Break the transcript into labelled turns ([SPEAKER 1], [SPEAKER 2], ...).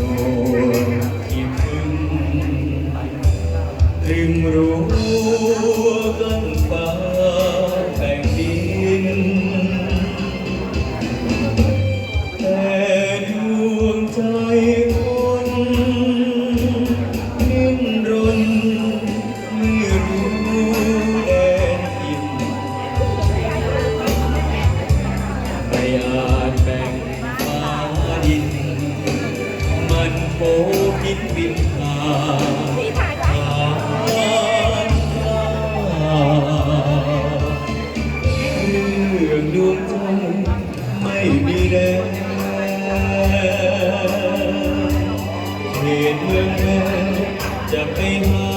[SPEAKER 1] soul. กินบินหาหาเรื่องดวงไม่มีแรงเหตุเมืจะไปหา